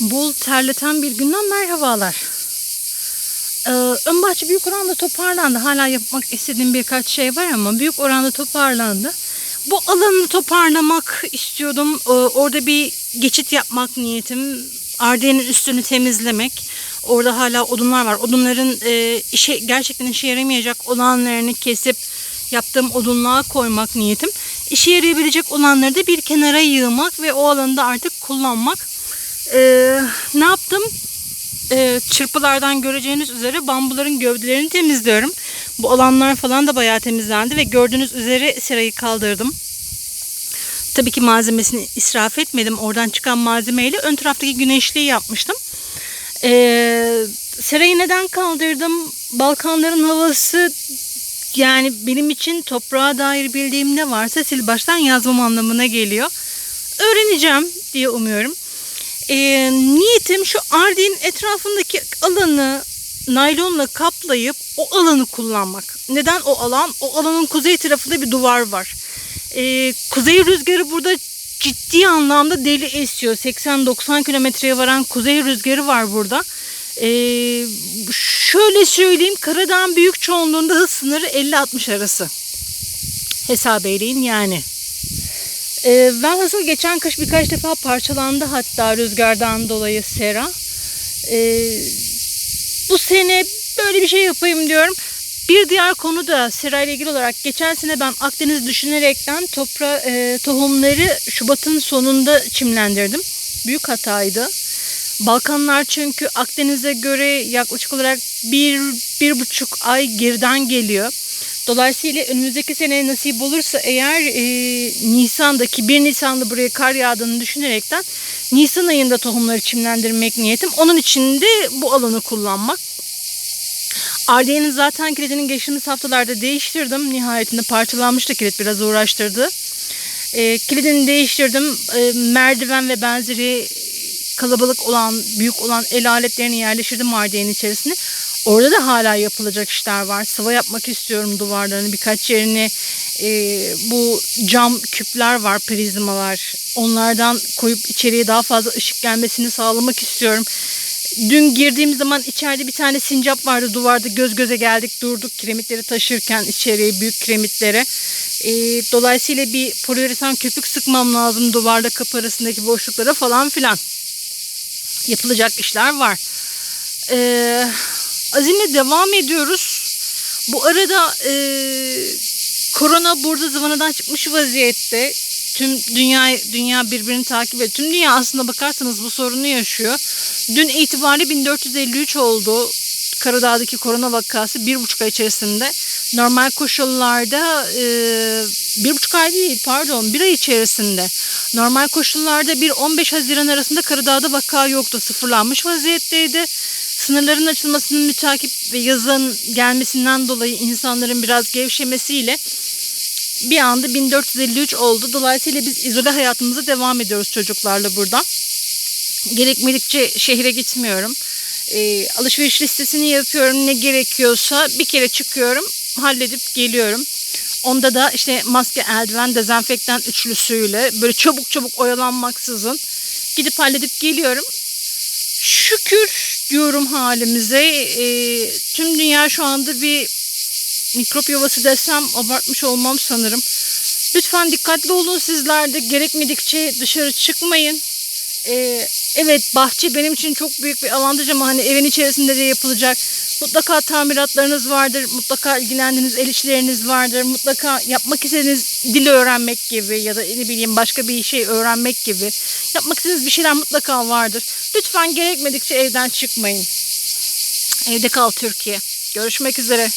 Bol terleten bir günden merhabalar. Ee, ön bahçe büyük oranda toparlandı. Hala yapmak istediğim birkaç şey var ama büyük oranda toparlandı. Bu alanı toparlamak istiyordum. Ee, orada bir geçit yapmak niyetim. Ardiyenin üstünü temizlemek. Orada hala odunlar var. Odunların e, işe gerçekten işe yaramayacak olanlarını kesip yaptığım odunluğa koymak niyetim. İşe yarayabilecek olanları da bir kenara yığmak ve o alanı da artık kullanmak. Ee, ne yaptım? Ee, çırpılardan göreceğiniz üzere bambuların gövdelerini temizliyorum. Bu alanlar falan da bayağı temizlendi ve gördüğünüz üzere serayı kaldırdım. Tabii ki malzemesini israf etmedim. Oradan çıkan malzemeyle ön taraftaki güneşliği yapmıştım. Ee, serayı neden kaldırdım? Balkanların havası yani benim için toprağa dair bildiğim ne varsa sil baştan yazmam anlamına geliyor. Öğreneceğim diye umuyorum. Ee, niyetim şu Ardi'nin etrafındaki alanı naylonla kaplayıp o alanı kullanmak. Neden o alan? O alanın kuzey tarafında bir duvar var. Ee, kuzey rüzgarı burada ciddi anlamda deli esiyor. 80-90 kilometreye varan kuzey rüzgarı var burada. Ee, şöyle söyleyeyim Karadağ'ın büyük çoğunluğunda hız sınırı 50-60 arası. Hesap eyleyin yani. Ee, velhasıl geçen kış birkaç defa parçalandı hatta rüzgardan dolayı sera. Ee, bu sene böyle bir şey yapayım diyorum. Bir diğer konu da sera ile ilgili olarak geçen sene ben Akdeniz düşünerekten topra e, tohumları Şubat'ın sonunda çimlendirdim. Büyük hataydı. Balkanlar çünkü Akdeniz'e göre yaklaşık olarak bir, bir buçuk ay geriden geliyor. Dolayısıyla önümüzdeki sene nasip olursa eğer e, Nisan'daki 1 Nisan'da buraya kar yağdığını düşünerekten Nisan ayında tohumları çimlendirmek niyetim. Onun için de bu alanı kullanmak. Ardiye'nin zaten kilidini geçtiğimiz haftalarda değiştirdim. Nihayetinde parçalanmıştı kilit biraz uğraştırdı. E, kilidini değiştirdim. E, merdiven ve benzeri kalabalık olan, büyük olan el aletlerini yerleştirdim Ardiye'nin içerisine. Orada da hala yapılacak işler var. Sıva yapmak istiyorum duvarlarını. Birkaç yerini e, bu cam küpler var, prizmalar. Onlardan koyup içeriye daha fazla ışık gelmesini sağlamak istiyorum. Dün girdiğim zaman içeride bir tane sincap vardı duvarda göz göze geldik durduk kiremitleri taşırken içeriye büyük kiremitlere. E, dolayısıyla bir poliüretan köpük sıkmam lazım duvarla kapı arasındaki boşluklara falan filan. Yapılacak işler var. Eee azimle devam ediyoruz. Bu arada e, korona burada zıvanadan çıkmış vaziyette. Tüm dünya dünya birbirini takip ediyor. Tüm dünya aslında bakarsanız bu sorunu yaşıyor. Dün itibariyle 1453 oldu. Karadağ'daki korona vakası bir buçuk ay içerisinde. Normal koşullarda e, bir buçuk ay değil pardon bir ay içerisinde. Normal koşullarda bir 15 Haziran arasında Karadağ'da vaka yoktu. Sıfırlanmış vaziyetteydi sınırların açılmasının mütakip ve yazın gelmesinden dolayı insanların biraz gevşemesiyle bir anda 1453 oldu. Dolayısıyla biz izole hayatımıza devam ediyoruz çocuklarla burada. Gerekmedikçe şehre gitmiyorum. E, alışveriş listesini yapıyorum. Ne gerekiyorsa bir kere çıkıyorum, halledip geliyorum. Onda da işte maske, eldiven, dezenfektan üçlüsüyle böyle çabuk çabuk oyalanmaksızın gidip halledip geliyorum. Şükür diyorum halimize. E, tüm dünya şu anda bir mikrop yuvası desem abartmış olmam sanırım. Lütfen dikkatli olun sizler de. Gerekmedikçe dışarı çıkmayın. E, evet bahçe benim için çok büyük bir avantaj ama hani evin içerisinde de yapılacak. Mutlaka tamiratlarınız vardır. Mutlaka ilgilendiğiniz el işleriniz vardır. Mutlaka yapmak istediğiniz dil öğrenmek gibi ya da ne bileyim başka bir şey öğrenmek gibi. Yapmak istediğiniz bir şeyler mutlaka vardır. Lütfen gerekmedikçe evden çıkmayın. Evde kal Türkiye. Görüşmek üzere.